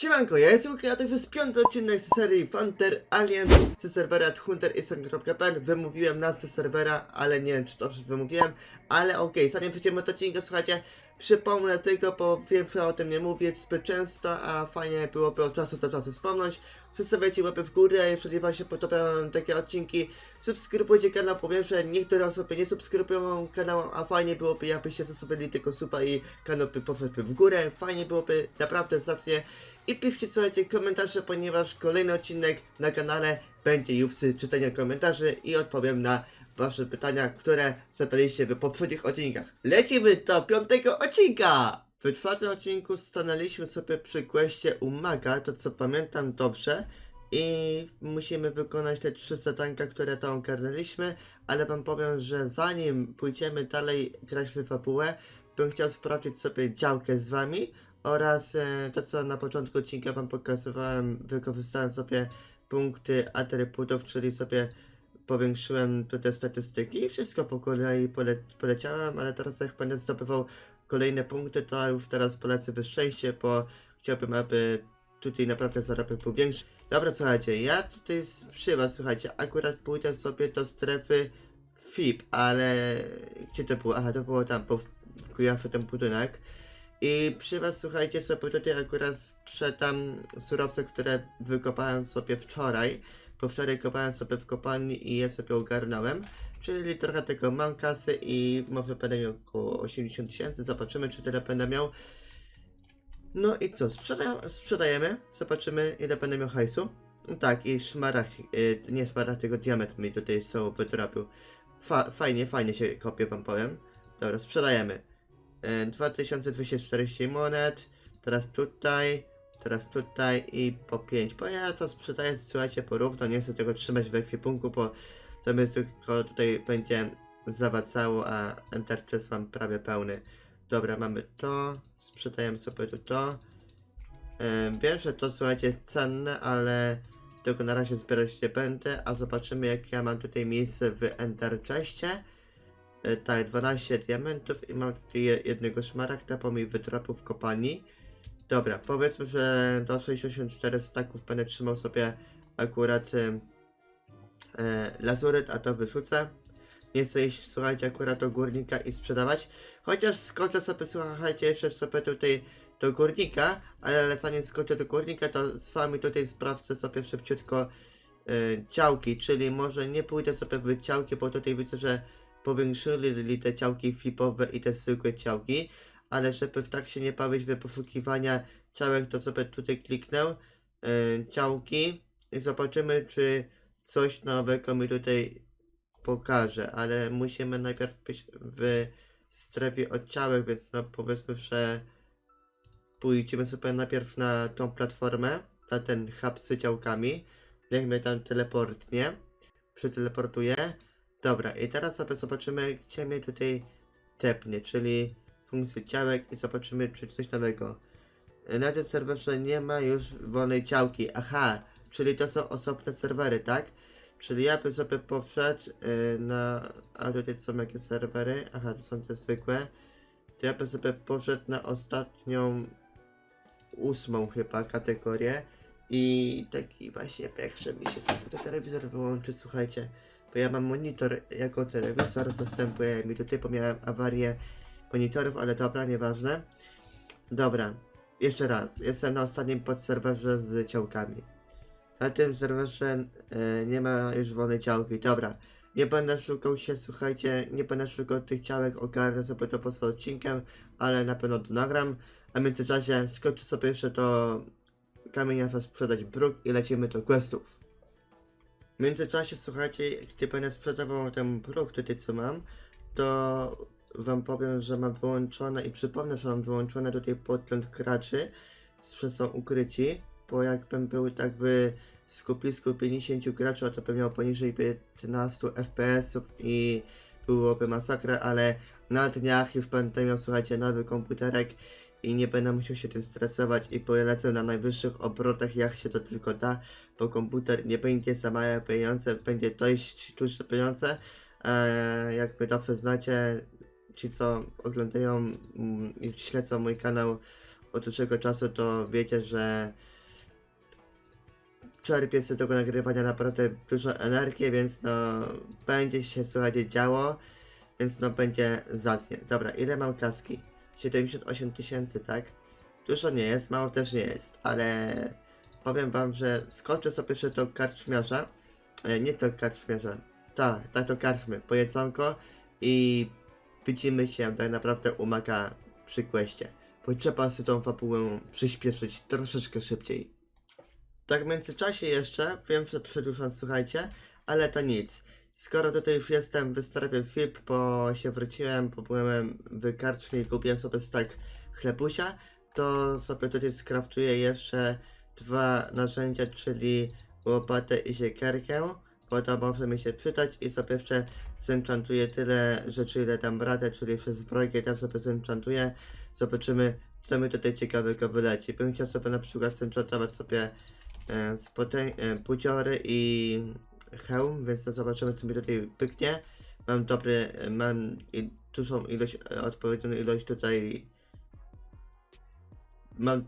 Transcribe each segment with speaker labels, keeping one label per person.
Speaker 1: Siemanko, ja jestem Łukasz, a to jest piąty odcinek z serii Hunter Alien. Z serwera hunteristan.pl Wymówiłem nazwę serwera, ale nie wiem czy dobrze wymówiłem, ale okej, zanim przejdziemy do odcinka, słuchajcie, przypomnę tylko, bo wiem, że o tym nie mówię zbyt często, a fajnie byłoby od czasu do czasu wspomnieć. Zostawiajcie łapy w górę, jeżeli wam się podobają takie odcinki, subskrybujcie kanał, powiem, że niektóre osoby nie subskrybują kanału, a fajnie byłoby, jakbyście zostawili tylko suba i kanał by poszedłby w górę, fajnie byłoby, naprawdę zacnie. I piszcie, słuchajcie, komentarze, ponieważ kolejny odcinek na kanale będzie jówcy czytania komentarzy i odpowiem na wasze pytania, które zadaliście w poprzednich odcinkach. Lecimy do piątego odcinka! W czwartym odcinku stanęliśmy sobie przy questie Umaga, to co pamiętam dobrze. I musimy wykonać te trzy zadanka, które tam ogarnęliśmy, ale wam powiem, że zanim pójdziemy dalej grać w fabułę, bym chciał sprawdzić sobie działkę z wami oraz e, to co na początku odcinka wam pokazywałem, wykorzystałem sobie punkty atrybutów, czyli sobie powiększyłem tutaj statystyki i wszystko po kolei pole, poleciałem, ale teraz jak będę zdobywał kolejne punkty, to już teraz polecę wyższejście, bo chciałbym, aby tutaj naprawdę zarobek był większy. Dobra, słuchajcie, ja tutaj przy was, słuchajcie, akurat pójdę sobie do strefy FIP, ale gdzie to było? Aha, to było tam, bo wkujawy ten budynek. I przy was, słuchajcie, sobie tutaj akurat sprzedam surowce, które wykopałem sobie wczoraj, bo wczoraj kopałem sobie w kopalni i je sobie ogarnąłem. Czyli trochę tego mam kasy i może będę miał około 80 tysięcy, zobaczymy czy tyle będę miał. No i co, sprzeda sprzedajemy, zobaczymy ile będę miał hajsu. Tak, i szmaragd, y, nie szmaragd, tylko diament mi tutaj są wytropił. Fa fajnie, fajnie się kopie wam powiem. Dobra, sprzedajemy. Y, 2240 monet, teraz tutaj, teraz tutaj i po 5. Bo ja to sprzedaję, słuchajcie, porówno, nie chcę tego trzymać w ekwipunku, bo to mnie tylko tutaj będzie zawadzało, a Enter mam prawie pełny. Dobra, mamy to, sprzedajemy sobie tu to. Em, Wiem, że to słuchajcie cenne, ale tego na razie zbierać nie będę, a zobaczymy jak ja mam tutaj miejsce w Enter Chestie. Tak, 12 diamentów i mam tutaj je- jednego szmaragda, bo mi wytropił w kopalni. Dobra, powiedzmy, że do 64 staków będę trzymał sobie akurat e, lazuryt, a to wyrzucę. Nie chcę iść, słuchajcie, akurat do górnika i sprzedawać. Chociaż skoczę sobie, słuchajcie, jeszcze sobie tutaj do górnika, ale zanim skoczę do górnika, to z wami tutaj sprawdzę sobie szybciutko e, działki, czyli może nie pójdę sobie w działki, bo tutaj widzę, że powiększyli te działki flipowe i te zwykłe działki, ale żeby tak się nie bawić w poszukiwania działek, to sobie tutaj kliknę e, działki i zobaczymy, czy coś nowego mi tutaj pokaże, ale musimy najpierw być w strefie odciałek, więc no powiedzmy, że pójdziemy sobie najpierw na tą platformę, na ten hub z działkami. Niech mnie tam teleportnie, przyteleportuje. Dobra, i teraz sobie zobaczymy, gdzie mnie tutaj tepnie, czyli funkcję działek i zobaczymy, czy coś nowego. Na tym serwerze nie ma już wolnej działki. Aha, czyli to są osobne serwery, tak? Czyli ja bym sobie powszedł y, na. A tutaj są jakieś serwery? Aha, to są te zwykłe. To ja bym sobie poszedł na ostatnią, ósmą chyba kategorię. I taki właśnie pierwszy mi się znowu telewizor wyłączy, słuchajcie. Bo ja mam monitor jako telewizor, zastępuje mi tutaj, bo miałem awarię monitorów, ale dobra, nieważne. Dobra, jeszcze raz. Jestem na ostatnim podserwerze z ciałkami. Na tym serwerze e, nie ma już wolnej działki. Dobra, nie będę szukał się, słuchajcie, nie będę szukał tych ciałek, ogarnę sobie to poza odcinkiem, ale na pewno to nagram. A w międzyczasie skoczę sobie jeszcze do kamienia sprzedać bruk i lecimy do questów. W międzyczasie, słuchajcie, gdy będę sprzedawał ten bruk tutaj co mam, to wam powiem, że mam wyłączone i przypomnę, że mam wyłączone tutaj podgląd graczy, że są ukryci, bo jakbym był tak w skupisku 50 graczy, to bym miał poniżej 15 FPS-ów i byłoby masakra, ale na dniach już będę miał, słuchajcie, nowy komputerek i nie będę musiał się tym stresować i polecę na najwyższych obrotach, jak się to tylko da, bo komputer nie będzie za małe pieniądze, będzie dość duże pieniądze. Eee, jak mnie dobrze znacie, ci co oglądają mm, i śledzą mój kanał od dłuższego czasu, to wiecie, że czerpię z tego nagrywania naprawdę dużo energii, więc no będzie się słuchajcie działo, więc no będzie zacnie. Dobra, ile mam kaski? 78 tysięcy, tak? Dużo nie jest, mało też nie jest, ale powiem wam, że skoczę sobie jeszcze do karczmiarza, e, nie to karczmiarza, tak, tak to karczmy, po jedzonko i widzimy się tak naprawdę u Maka przy questie, bo trzeba sobie tą fabułę przyspieszyć troszeczkę szybciej. Tak w międzyczasie jeszcze, wiem, że przedłużam, słuchajcie, ale to nic. Skoro tutaj już jestem w strefie FIP, bo się wróciłem, bo byłem w karczmie i kupiłem sobie stak chlebusia, to sobie tutaj skraftuję jeszcze dwa narzędzia, czyli łopatę i siekierkę, bo to może mi się przydać i sobie jeszcze zenchantuję tyle rzeczy, ile dam radę, czyli jeszcze zbrojkę też sobie zenchantuję. Zobaczymy, co mi tutaj ciekawego wyleci. Bym chciał sobie na przykład zenchantować sobie e, e, buciory i hełm, więc to zobaczymy, co mi tutaj pyknie. Mam dobry, e, mam i dużą ilość, e, odpowiednią ilość tutaj mam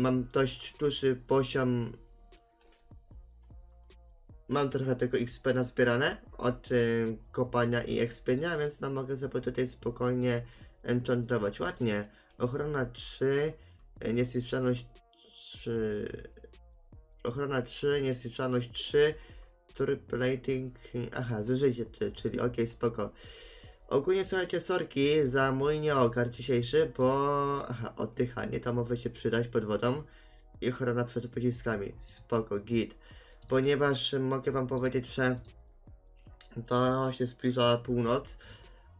Speaker 1: mam dość duży poziom mam trochę tego XP nazbierane od y, kopania i expienia, więc no mogę sobie tutaj spokojnie enchantować. Ładnie. Ochrona 3, y, niezniszczalność 3, ochrona 3, niezniszczalność 3, True plating, aha, zużycie, czyli okej, spoko. Ogólnie słuchajcie, sorki za mój nieogar dzisiejszy, bo... Aha, oddychanie, to może się przydać pod wodą. I ochrona przed pociskami, spoko, git. Ponieważ mogę wam powiedzieć, że to się zbliża północ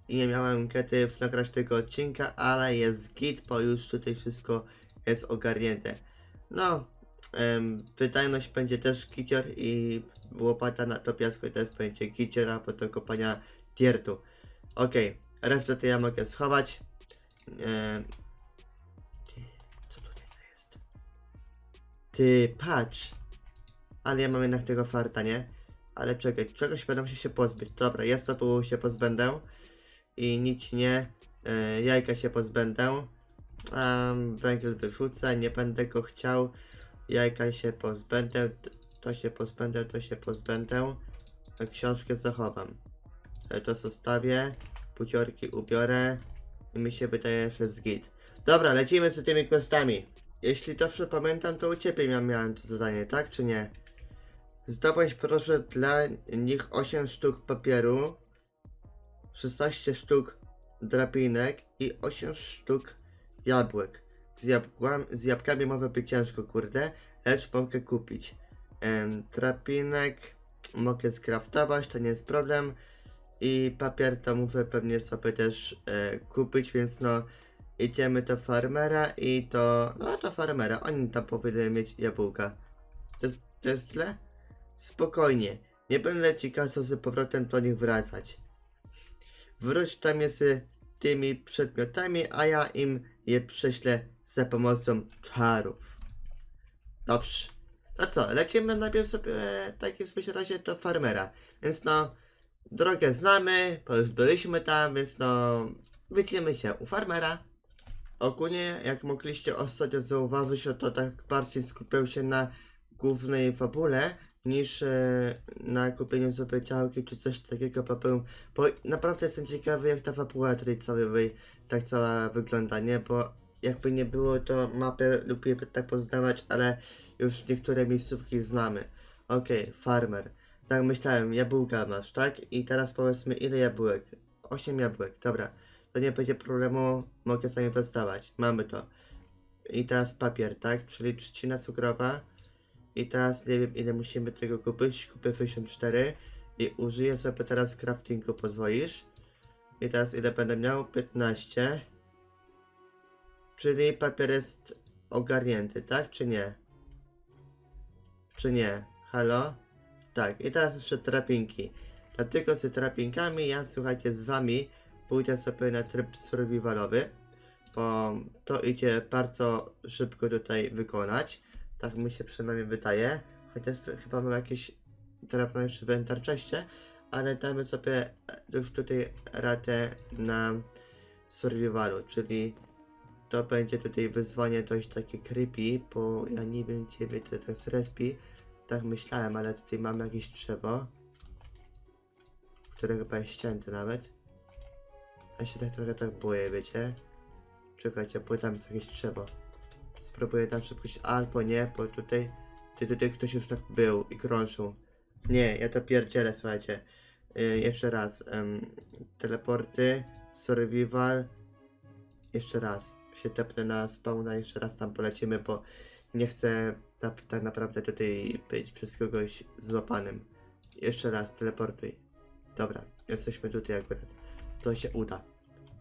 Speaker 1: i nie miałem kiedy nagrać tego odcinka, ale jest git, bo już tutaj wszystko jest ogarnięte. No, em, wydajność będzie też gicior i łopata na to piasku też będzie gicior, a po do kopania diertu. Okej, resztę to ja mogę schować. Ty, co tutaj to jest? Ty, patrz. Ale ja mam jednak tego farta, nie? Ale czekaj, czegoś będę musiał się pozbyć. Dobra, ja sobie się pozbędę. I nic nie. E, jajka się pozbędę. Um, węgiel wyrzucę, nie będę go chciał. Jajka się pozbędę. To się pozbędę, to się pozbędę. A książkę zachowam. E, To zostawię. Puciorki ubiorę. I mi się wydaje, że jest git. Dobra, lecimy z tymi questami. Jeśli dobrze pamiętam, to u ciebie miałem to zadanie, tak czy nie? Zdobądź proszę dla nich 8 sztuk papieru, 16 sztuk drabinek i 8 sztuk jabłek. Z, jabłkami, z jabłkami może być ciężko, kurde, lecz mogę kupić. Drabinek mogę skraftować, to nie jest problem. I papier to muszę pewnie sobie też e, kupić, więc no idziemy do farmera i to, no to farmera, oni tam powinni mieć jabłka. To to jest źle? Spokojnie, nie będę ci kazał z powrotem do nich wracać. Wróć tam jest tymi przedmiotami, a ja im je prześlę za pomocą czarów. Dobrze. To co, lecimy najpierw sobie, e, tak jest w razie do farmera. Więc no, drogę znamy, bo już byliśmy tam, więc no, widzimy się u farmera. Ogólnie, jak mogliście ostatnio zauważyć, no to tak bardziej skupiał się na głównej fabule, niż e, na kupieniu sobie czy coś takiego papeł, bo naprawdę jestem ciekawy jak ta fabuła tutaj całej tak cała wygląda, nie, bo jakby nie było to mapę lubię tak poznawać, ale już niektóre miejscówki znamy. Okej, farmer. Tak myślałem, jabłka masz, tak? I teraz powiedzmy ile jabłek? 8 jabłek, dobra. To nie będzie problemu, mogę zainwestować. Mamy to. I teraz papier, tak? Czyli trzcina cukrowa. I teraz nie wiem ile musimy tego kupić. Kupię 64 i użyję sobie teraz craftingu, pozwolisz? I teraz ile będę miał? 15. Czyli papier jest ogarnięty, tak? Czy nie? Czy nie? Halo? Tak, i teraz jeszcze trapinki. Dlatego z trapinkami ja, słuchajcie, z wami pójdę sobie na tryb survivalowy, bo to idzie bardzo szybko tutaj wykonać. Tak mi się przynajmniej wydaje. Chociaż chyba mam jakieś drewno jeszcze w enterczeście, ale damy sobie już tutaj radę na survivalu, czyli to będzie tutaj wyzwanie dość takie creepy, bo ja nie wiem mnie to tak zrespi. Tak myślałem, ale tutaj mamy jakieś drzewo, które chyba jest ścięte nawet. Ja się tak trochę tak boję, wiecie? Czekajcie, bo tam jest jakieś drzewo. Spróbuję tam szybko się... Albo nie, bo tutaj... Ty, tutaj ktoś już tak był i krążył. Nie, ja to pierdzielę, słuchajcie. Yy, jeszcze raz. em, teleporty, survival. Jeszcze raz. Się tepnę na spawna, jeszcze raz tam polecimy, bo nie chcę ta, tak naprawdę tutaj być przez kogoś złapanym. Jeszcze raz, teleportuj. Dobra, jesteśmy tutaj akurat. To się uda.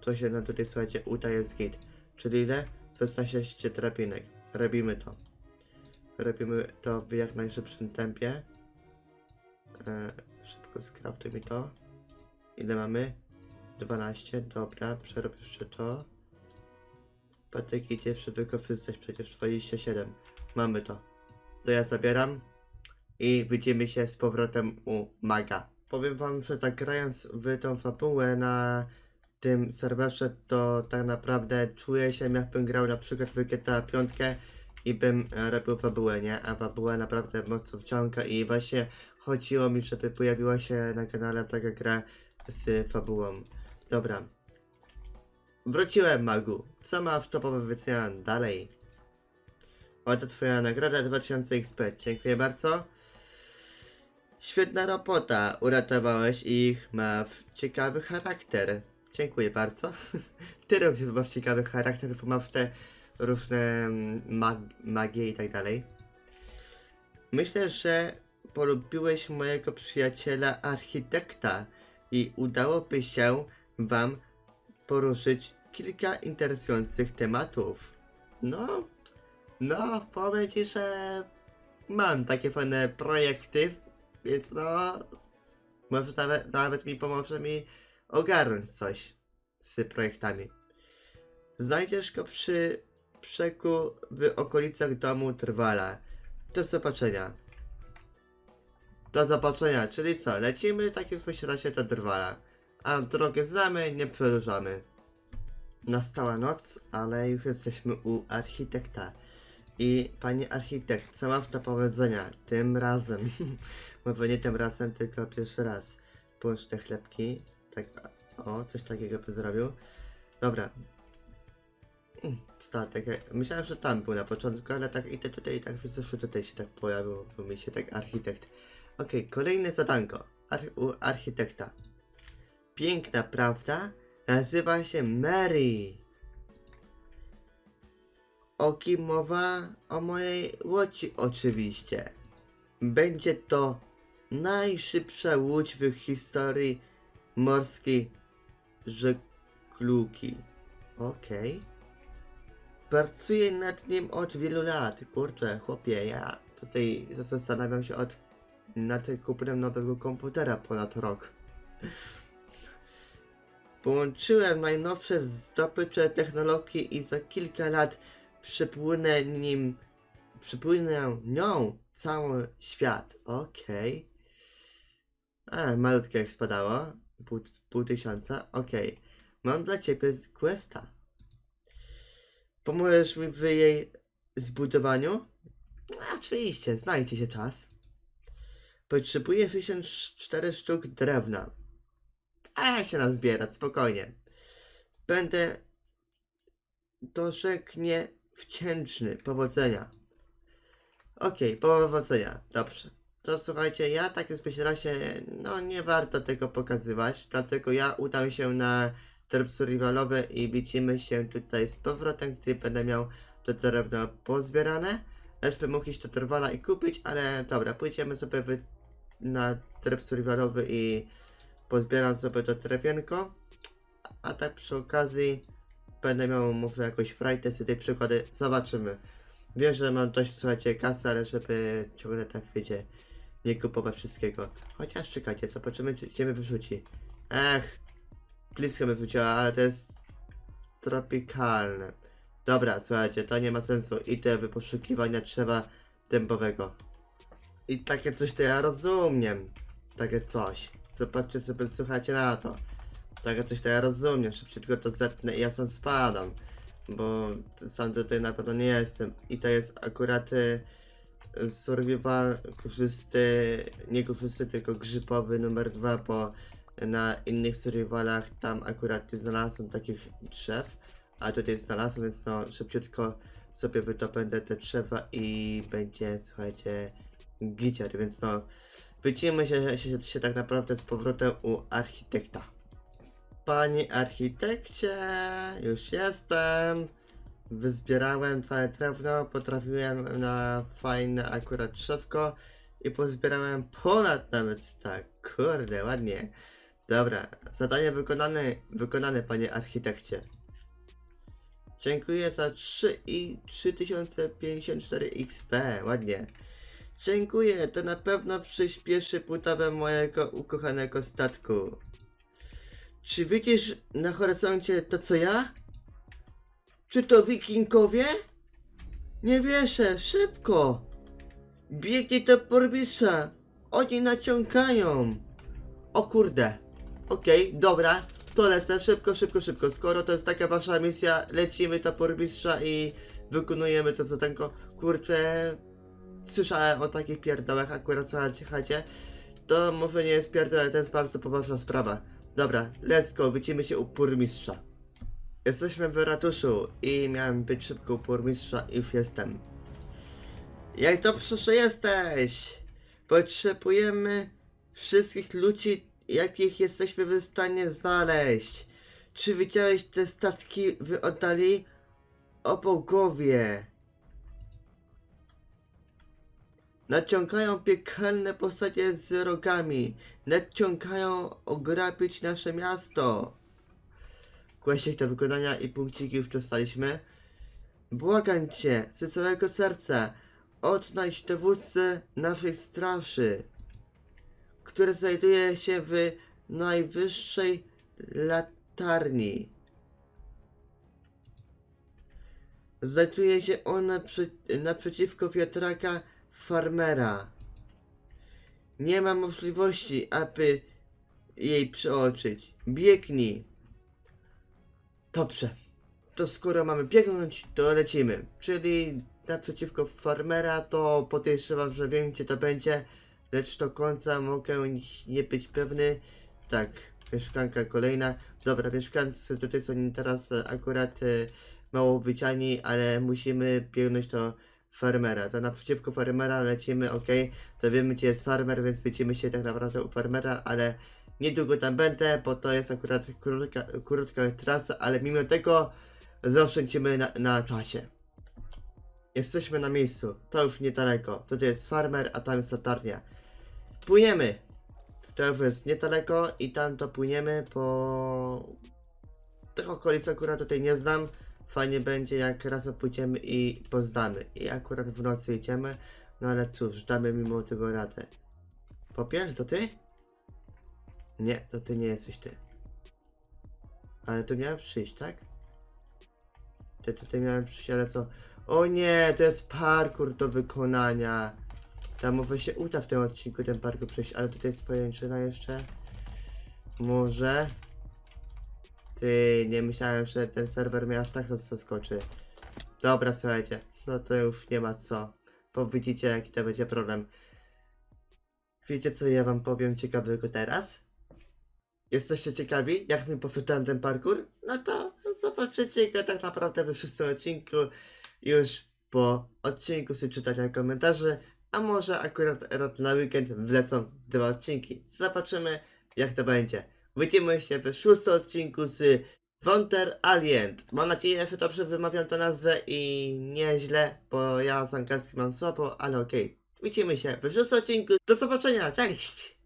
Speaker 1: To się nam tutaj, słuchajcie, uda, jest git. Czyli ile? 16 drabinek. Robimy to. Robimy to w jak najszybszym tempie. E, szybko skraftuj mi to. Ile mamy? 12, dobra, przerob jeszcze to. Patyki jeszcze wykorzystać przecież 27. Mamy to. To ja zabieram i widzimy się z powrotem u Maga. Powiem wam, że tak grając w tą fabułę na tym serwerze, to tak naprawdę czuję się jakbym grał na przykład w GTA 5 i bym robił fabułę, nie? A fabuła naprawdę mocno wciąga i właśnie chodziło mi, żeby pojawiła się na kanale taka gra z fabułą. Dobra. Wróciłem, Magu. Co masz topowe wycenia dalej? Oto twoja nagroda 2000 XP. Dziękuję bardzo. Świetna robota. Uratowałeś ich. Masz ciekawy charakter. Dziękuję bardzo. Ty również masz ciekawy charakter, bo masz te różne mm, mag magie i tak dalej. Myślę, że polubiłeś mojego przyjaciela architekta i udałoby się wam poruszyć kilka interesujących tematów. No, no, powiem ci, że mam takie fajne projekty, więc no, może nawet, nawet mi pomoże mi ogarnąć coś z projektami. Znajdziesz go przy przeku w okolicach domu Trwala. Do zobaczenia. Do zobaczenia, czyli co? Lecimy w takim razie do Drwala. A drogę znamy, nie przedłużamy. Nastała noc, ale już jesteśmy u architekta. I panie architekt, co mam do powiedzenia? Tym razem. Może nie tym razem, tylko pierwszy raz. Połącz te chlebki. Tak, o, coś takiego by zrobił. Dobra. Mm, Statek. Myślałem, że tam był na początku, ale tak idę tutaj i tak wyszło tutaj się tak pojawił, mi się tak architekt. Okej, kolejne zadanko. Ar u architekta. Piękna, prawda? Nazywa się Mary. O kim mowa? O mojej łodzi oczywiście. Będzie to najszybsza łódź w historii morskiej żeglugi. Okej. Pracuję nad nim od wielu lat. Kurczę, chłopie, ja tutaj zastanawiam się od nad kupnem nowego komputera ponad rok. Połączyłem najnowsze zdobycze technologii i za kilka lat przypłynę nim, przypłynę nią cały świat. Okej. A, malutkie jak spadało. Pół, pół tysiąca. Okej. Mam dla ciebie questa. Pomożesz mi w jej zbudowaniu? Oczywiście, znajdzie się czas. Potrzebuję 64 sztuk drewna. A się nazbierać, spokojnie. Będę dorzeknie wdzięczny. Powodzenia. Okej, powodzenia. Dobrze. To słuchajcie, ja tak jest razie, no nie warto tego pokazywać, dlatego ja udam się na tryb survivalowy i widzimy się tutaj z powrotem, gdy będę miał to drewno pozbierane. Bym mógł iść do Trwala i kupić, ale dobra, pójdziemy sobie wy, na tryb survivalowy i pozbieram sobie to drewienko. A tak przy okazji będę miał może jakąś frajtę z tej przykłady, zobaczymy. Wiem, że mam dość, słuchajcie, kasy, ale żeby ciągle tak, wiecie, nie kupować wszystkiego. Chociaż czekajcie, zobaczymy, czy gdzie mnie wyrzuci. Ech, blisko mnie wyrzuciła, ale to jest tropikalne. Dobra, słuchajcie, to nie ma sensu. Idę w poszukiwania drzewa dębowego. I takie coś to ja rozumiem. Takie coś. Zobaczcie sobie, słuchajcie na to. Tak, coś to ja rozumiem, szybciutko to zetnę i ja sam spadam. Bo sam tutaj na pewno nie jestem. I to jest akurat y, survival korzysty, nie korzysty, tylko grzybowy numer dwa, bo na innych survivalach tam akurat nie znalazłem takich drzew, a tutaj znalazłem, więc no szybciutko sobie wytopę te drzewa i będzie, słuchajcie, giciar, więc no widzimy się, się, się tak naprawdę z powrotem u architekta. Panie architekcie, już jestem. Wyzbierałem całe drewno, potrafiłem na fajne akurat drzewko i pozbierałem ponad nawet tak. Kurde, ładnie. Dobra, zadanie wykonane, wykonane panie architekcie. Dziękuję za 3 i 3054 XP, ładnie. Dziękuję, to na pewno przyspieszy budowę mojego ukochanego statku. Czy widzisz na horyzoncie to co ja? Czy to wikingowie? Nie wierzę, szybko! Biegnij do burmistrza! Oni naciągają! O kurde! Okej, dobra, to lecę szybko, szybko, szybko. Skoro to jest taka wasza misja, lecimy do burmistrza i wykonujemy to zadanko. Kurczę, słyszałem o takich pierdołach akurat, słuchajcie. To może nie jest pierdol, ale to jest bardzo poważna sprawa. Dobra, let's go, widzimy się u burmistrza. Jesteśmy w ratuszu i miałem być szybko u burmistrza i już jestem. Jak dobrze, że jesteś! Potrzebujemy wszystkich ludzi, jakich jesteśmy w stanie znaleźć. Czy widziałeś te statki w oddali? O bogowie! Naciągają piekielne postacie z rogami. Naciągają ograbić nasze miasto. Kwestie do wykonania i punkciki już dostaliśmy. Błagam cię, z całego serca, odnajdź dowódcę naszej straży, który znajduje się w najwyższej latarni. Znajduje się ona naprzeciwko wiatraka farmera. Nie ma możliwości, aby jej przeoczyć. Biegnij. Dobrze. To skoro mamy biegnąć, to lecimy. Czyli naprzeciwko farmera, to podejrzewam, że wiem gdzie to będzie. Lecz do końca mogę nie być pewny. Tak, mieszkanka kolejna. Dobra, mieszkańcy tutaj są teraz akurat e, mało wyciani, ale musimy biegnąć do farmera. To naprzeciwko farmera lecimy, ok. To wiemy gdzie jest farmer, więc widzimy się tak naprawdę u farmera, ale niedługo tam będę, bo to jest akurat krótka, krótka trasa, ale mimo tego zaoszczędzimy na, na czasie. Jesteśmy na miejscu, to już niedaleko. Tutaj jest farmer, a tam jest latarnia. Płyniemy! To już jest niedaleko i tam to płyniemy, bo tych okolic akurat tutaj nie znam. Fajnie będzie jak razem pójdziemy i poznamy. I akurat w nocy idziemy, no ale cóż, damy mimo tego radę. Popier, to ty? Nie, to ty nie jesteś ty. Ale tu miałem przyjść, tak? Ty tutaj miałem przyjść, ale co? O nie, to jest parkour do wykonania. Tam może się uda w tym odcinku ten parkour przejść, ale tutaj jest pojęczyna jeszcze. Może. Ty, nie myślałem, że ten serwer mnie aż tak zaskoczy. Dobra, słuchajcie, no to już nie ma co. Bo widzicie, jaki to będzie problem. Wiecie, co ja wam powiem ciekawego teraz? Jesteście ciekawi, jak mi poszedłem ten parkour? No to zobaczycie go tak naprawdę we wszystkim odcinku. Już po odcinku sobie czytania komentarzy, a może akurat na weekend wlecą dwa odcinki. Zobaczymy, jak to będzie. Widzimy się w szóstym odcinku z Wonder Alien. Mam nadzieję, że dobrze wymawiam tę nazwę i nieźle, bo ja z angielskim mam słabo, ale okej. Widzimy się w szóstym odcinku. Do zobaczenia, cześć!